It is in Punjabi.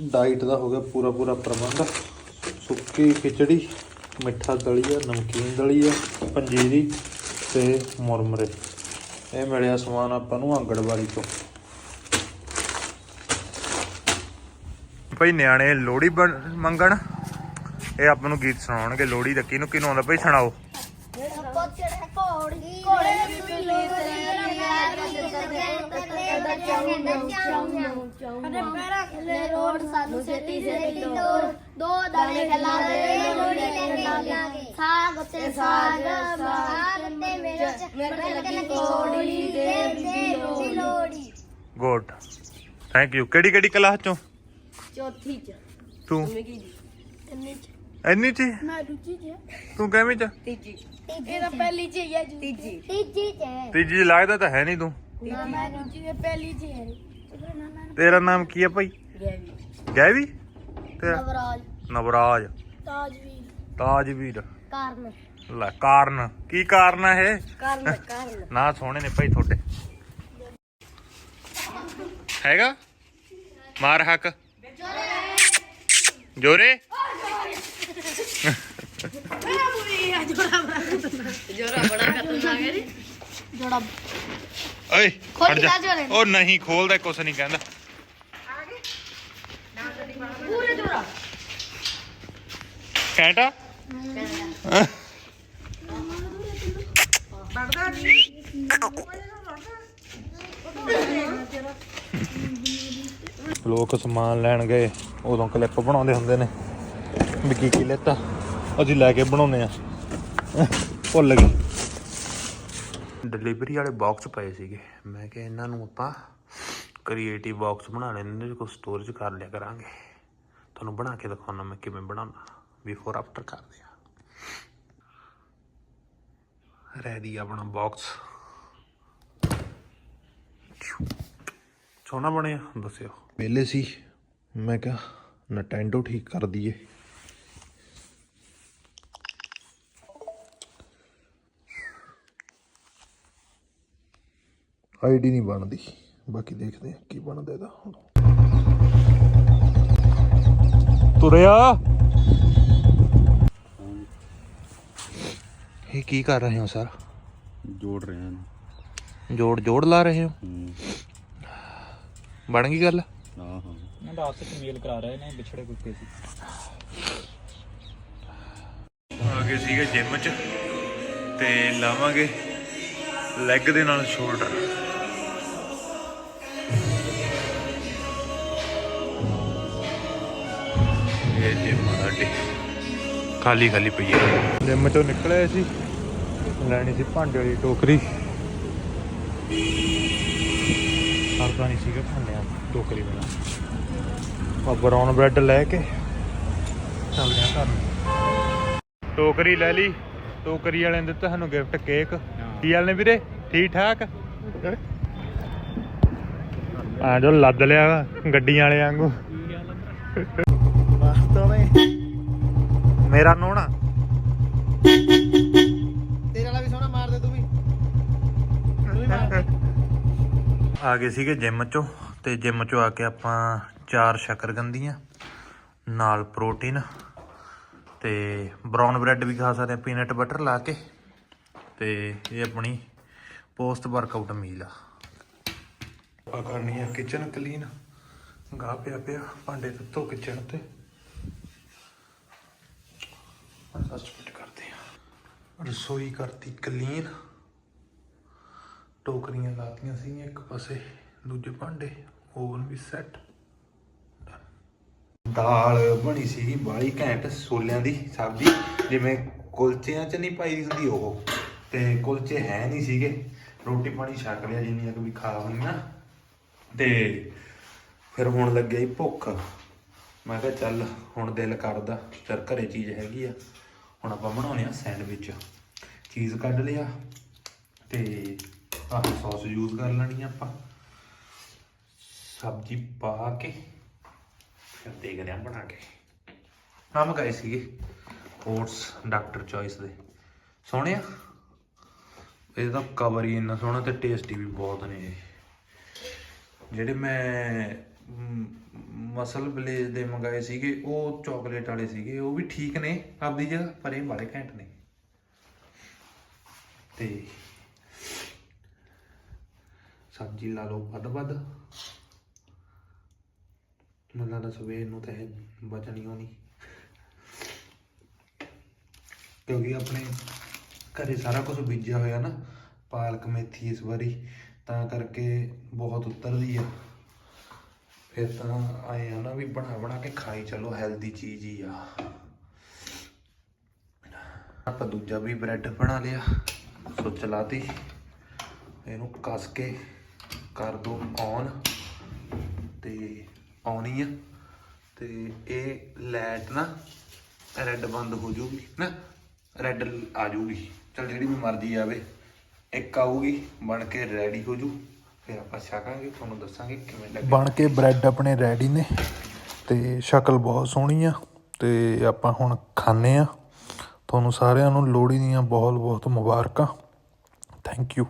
ਡਾਈਟ ਦਾ ਹੋ ਗਿਆ ਪੂਰਾ ਪੂਰਾ ਪ੍ਰਬੰਧ। ਸੁੱਕੀ ਖਿਚੜੀ ਮਿੱਠਾ ਦਲੀਆ ਨਮਕੀਨ ਦਲੀਆ ਪੰਜੀਰੀ ਤੇ ਮੁਰਮਰੇ। ਇਹ ਮਿਲਿਆ ਸਮਾਨ ਆਪਾਂ ਨੂੰ ਆਂਗੜਵਾੜੀ ਤੋਂ। ਭਾਈ ਨਿਆਣੇ ਲੋੜੀ ਮੰਗਣ? ਇਹ ਆਪਾਂ ਨੂੰ ਗੀਤ ਸੁਣਾਉਣਗੇ ਲੋੜੀ ਦਾ। ਕਿਹਨੂੰ ਕਿਹਨੂੰ ਆਉਂਦਾ? ਭਾਈ ਸੁਣਾਓ। ਕੋੜੀ ਲੋੜੀ ਗੁੱਡ। ਥੈਂਕ ਯੂ ਕਿਹੜੀ ਕਿਹੜੀ ਕਲਾਸ ਚੋਂ? ਚੌਥੀ ਚ। ਤੂੰ? ਤਿੰਨੀ ਚ? ਇੰਨੀ ਚ ਹੀ? ਮੈਂ ਦੂਜੀ ਚ ਤੂੰ ਕਿਵੇਂ ਚ? ਤੀਜੀ। ਇਹ ਤਾਂ ਪਹਿਲੀ ਚ ਹੀ ਹੈ ਤੀਜੀ। ਤੀਜੀ ਚ ਤੀਜੀ ਚ ਲੱਗਦਾ ਤਾਂ ਹੈ ਨਹੀਂ ਤੂੰ। ਨਾ ਮੈਂ ਦੂਜੀ ਤੇ ਪਹਿਲੀ ਚ ਹੈ ਤੇਰਾ ਨਾਮ ਕੀ ਹੈ ਭਾਈ? ਗੈਵੀ। ਤੇਰਾ ਨਵਰਾਜ। ਨਵਰਾਜ। ਤਾਜਵੀਰ। ਤਾਜਵੀਰ। ਕਾਰਨ। ਲੈ ਕਾਰਨ। ਕੀ ਕਾਰਨ ਹੈ ਇਹ? ਕਾਰਨ ਕਾਰਨ। ਨਾ ਸੋਹਣੇ ਨੇ ਭਾਈ ਤੁਹਾਡੇ। ਹੈਗਾ? ਮਾਰ ਹੱਕ। ਜੋਰੇ। ਜੋੜਾ ਓਏ ਖੋਲ ਜਾ। ਜਾ ਜੋਰੇ। ਉਹ ਨਹੀਂ ਖੋਲਦਾ ਕੁਛ ਨਹੀਂ ਕਹਿੰਦਾ। ਪੂਰੇ ਜੋੜਾ ਕੈਂਟਾ ਲੋਕ ਸਮਾਨ ਲੈਣ ਗਏ ਉਦੋਂ ਕਲਿੱਪ ਬਣਾਉਂਦੇ ਹੁੰਦੇ ਨੇ। ਵੀ ਕੀ ਕੀ ਲੈਤਾ। ਅਸੀਂ ਲੈ ਕੇ ਬਣਾਉਨੇ ਆ ਭੁੱਲ ਗਏ। ਡਿਲੀਵਰੀ ਵਾਲੇ ਬਾਕਸ ਪਏ ਸੀਗੇ। ਮੈਂ ਕਿਹਾ ਇਹਨਾਂ ਨੂੰ ਆਪਾਂ ਕ੍ਰੀਏਟਿਵ ਬਾਕਸ ਬਣਾ ਲੈਣੇ ਨੇ ਕੋ ਸਟੋਰੇਜ ਕਰ ਲਿਆ ਕਰਾਂਗੇ। ਤੁਹਾਨੂੰ ਬਣਾ ਕੇ ਦਿਖਾਉਣਾ ਮੈਂ ਕਿਵੇਂ ਬਣਾਉਣਾ। ਬਿਫੋਰ ਆਫਟਰ ਕਰਦੇ ਆ ਰੈਡੀ ਆਪਣਾ ਬਾਕਸ ਸੋਹਣਾ ਬਣਿਆ ਦੱਸਿਓ। ਪਹਿਲੇ ਸੀ। ਮੈਂ ਕਿਹਾ ਨਟੈਂਡੋ ਠੀਕ ਕਰ ਦਈਏ। ਆਈਡੀ ਨਹੀਂ ਬਣਦੀ। ਬਾਕੀ ਦੇਖਦੇ ਆ ਕੀ ਬਣਦਾ ਇਹਦਾ ਹੁਣ। ਤੁਰਿਆ। ਇਹ ਕੀ ਕਰ ਰਹੇ ਹੋ ਸਰ? ਜੋੜ ਰਹੇ ਹਨ ਜੋੜ ਜੋੜ ਲਾ ਰਹੇ ਹੋ? ਹੂੰ। ਬਣ ਗਈ ਗੱਲ? ਹਾਂ ਹਾਂ। ਇਹਨਾਂ ਦਾ ਆਪਸ ਮੇਲ ਕਰਾ ਰਹੇ ਨੇ ਵਿਛੜੇ ਕੁੱਤੇ ਸੀ। ਆ ਗਏ ਸੀਗੇ ਜਿਮ 'ਚ ਤੇ ਲਾਵਾਂਗੇ ਲੈਗ ਦੇ ਨਾਲ ਸ਼ੋਲਡਰ ਸਾਡੀ ਖਾਲੀ ਖਾਲੀ ਪਈ ਹੈ। ਜਿਮ 'ਚੋਂ ਨਿਕਲਿਆ ਸੀ। ਲੈਣੀ ਸੀ ਭਾਂਡੇ ਵਾਲੀ ਟੋਕਰੀ। ਸਰਦਾ ਨਹੀਂ ਸੀਗਾ ਭਾਂਡਿਆਂ ਟੋਕਰੀ ਵਾਲਾ। ਆ ਬਰਾਊਨ ਬ੍ਰੈਡ ਲੈ ਕੇ ਚੱਲਦੇ ਆ ਘਰ ਨੂੰ। ਟੋਕਰੀ ਲੈ ਲਈ। ਟੋਕਰੀ ਵਾਲਿਆਂ ਨੇ ਦਿੱਤਾ ਸਾਨੂੰ ਗਿਫਟ ਕੇਕ ਕੀ ਹਾਲ ਨੇ ਵੀਰੇ? ਠੀਕ ਠਾਕ? ਆ ਜੋ ਲੱਦ ਲਿਆ ਗੱਡੀਆਂ ਵਾਲੇ ਵਾਂਗੂ। ਮੇਰਾ ਨੋਣਾ ਤੇਰੇ ਵਾਲਾ ਵੀ ਸੋਹਣਾ ਮਾਰ ਦੇ ਤੂੰ ਵੀ। ਆ ਗਏ ਸੀਗੇ ਜਿਮ ਚੋਂ ਤੇ ਜਿਮ ਚੋਂ ਆ ਕੇ ਆਪਾਂ ਚਾਰ ਸ਼ੱਕਰਗੰਦੀਆਂ ਨਾਲ ਪ੍ਰੋਟੀਨ ਤੇ ਬ੍ਰਾਊਨ ਬ੍ਰੈਡ ਵੀ ਖਾ ਸਕਦੇ ਆ ਪੀਨਟ ਬਟਰ ਲਾ ਕੇ ਤੇ ਇਹ ਆਪਣੀ ਪੋਸਟ ਵਰਕਆਊਟ ਮੀਲ ਆ। ਆਪਾਂ ਕਰਨੀ ਆ ਕਿਚਨ ਕਲੀਨ ਗਾ ਪਿਆ ਪਿਆ ਭਾਂਡੇ ਧੋ ਕਿਚਨ ਤੇ ਸਸਪੈਂਡ ਕਰਦੇ ਆ ਰਸੋਈ ਕਰਤੀ ਕਲੀਨ। ਟੋਕਰੀਆਂ ਲਾਤੀਆਂ ਸੀ ਇੱਕ ਪਾਸੇ, ਦੂਜੇ ਭਾਂਡੇ, ਓਵਨ ਵੀ ਸੈੱਟ। ਦਾਲ ਬਣੀ ਸੀਗੀ ਬਾਲੀ ਘੈਂਟ ਛੋਲਿਆਂ ਦੀ ਸਬਜ਼ੀ, ਜਿਵੇਂ ਕੁਲਚਿਆਂ 'ਚ ਨਹੀਂ ਪਾਈ ਹੁੰਦੀ ਉਹ। ਤੇ ਕੁਲਚੇ ਹੈ ਨਹੀਂ ਸੀਗੇ। ਰੋਟੀ ਪਾਣੀ ਛਕ ਲਿਆ ਜਿੰਨੀਆਂ ਕੁ ਵੀ ਖਾ ਹੋਈਆਂ। ਤੇ ਫਿਰ ਹੁਣ ਲੱਗਿਆ ਹੀ ਭੁੱਖ। ਮੈਂ ਕਿਹਾ ਚੱਲ ਹੁਣ ਦਿਲ ਕਰਦਾ ਫਿਰ ਘਰੇ ਚੀਜ਼ ਹੈਗੀ ਆ। ਹੁਣ ਆਪਾਂ ਬਣਾਉਣੇ ਆ ਸੈਂਡਵਿਚ। ਚੀਜ਼ ਕੱਢ ਲਿਆ ਤੇ ਆਹ ਸੌਸ ਯੂਜ਼ ਕਰ ਲੈਣੀ ਆਪਾਂ। ਸਬਜ਼ੀ ਪਾ ਕੇ ਫਿਰ ਦੇਖਦੇ ਆ ਬਣਾ ਕੇ ਆਹ ਮੰਗਾਏ ਸੀਗੇ ਓਟਸ ਡਾਕਟਰ ਚੋਇਸ ਦੇ। ਸੋਹਣੇ ਆ। ਇਹਦਾ ਕਵਰ ਹੀ ਇੰਨਾ ਸੋਹਣਾ ਤੇ ਟੇਸਟੀ ਵੀ ਬਹੁਤ ਨੇ ਜਿਹੜੇ ਮੈਂ ਮਸਲ ਬਲੇਜ ਦੇ ਮੰਗਾਏ ਸੀਗੇ, ਉਹ ਚਾਕਲੇਟ ਵਾਲੇ ਸੀਗੇ, ਉਹ ਵੀ ਠੀਕ ਨੇ ਆਪਦੀ ਜਗ੍ਹਾ, ਪਰ ਇਹ ਬੜੇ ਘੈਂਟ ਨੇ। ਤੇ ਸਬਜ਼ੀ ਲਾ ਲਓ ਵੱਧ ਵੱਧ। ਮੈਨੂੰ ਲੱਗਦਾ ਸਵੇਰ ਨੂੰ ਤਾਂ ਇਹ ਬਚਣੀ ਹੋਣੀ ਕਿਉਂਕਿ ਆਪਣੇ ਘਰੇ ਸਾਰਾ ਕੁਝ ਬੀਜਿਆ ਹੋਇਆ ਨਾ, ਪਾਲਕ ਮੇਥੀ ਇਸ ਵਾਰੀ, ਤਾਂ ਕਰਕੇ ਬਹੁਤ ਉਤਰਦੀ ਆ। ਫਿਰ ਤਾਂ ਆਏ ਆ ਨਾ ਵੀ ਬਣਾ ਬਣਾ ਕੇ ਖਾਈ ਚਲੋ ਹੈਲਦੀ ਚੀਜ਼ ਹੀ ਆ। ਆਪਾਂ ਦੂਜਾ ਵੀ ਬ੍ਰੈਡ ਬਣਾ ਲਿਆ। ਸੋ ਚਲਾਤੀ। ਇਹਨੂੰ ਕੱਸ ਕੇ ਕਰ ਦੋ ਔਨ ਤੇ ਆਉਣੀ ਆ। ਤੇ ਇਹ ਲੈਟ ਨਾ ਰੈੱਡ ਬੰਦ ਹੋ ਜਾਊਗੀ, ਨਾ ਰੈੱਡ ਆ ਜਾਊਗੀ। ਚਲ ਜਿਹੜੀ ਵੀ ਮਰਜ਼ੀ ਆਵੇ, ਇੱਕ ਆਊਗੀ, ਬਣ ਕੇ ਰੈਡੀ ਹੋ ਜੂ। ਫਿਰ ਆਪਾਂ ਛਕਾਂਗੇ, ਤੁਹਾਨੂੰ ਦੱਸਾਂਗੇ ਕਿਵੇਂ ਲੱਗੇ। ਬਣ ਕੇ ਬ੍ਰੈਡ ਆਪਣੇ ਰੈਡੀ ਨੇ। ਤੇ ਸ਼ਕਲ ਬਹੁਤ ਸੋਹਣੀ ਆ। ਤੇ ਆਪਾਂ ਹੁਣ ਖਾਣੇ ਆ। ਤੁਹਾਨੂੰ ਸਾਰਿਆਂ ਨੂੰ ਲੋਹੜੀ ਦੀਆਂ ਬਹੁਤ ਬਹੁਤ ਮੁਬਾਰਕਾਂ। Thank you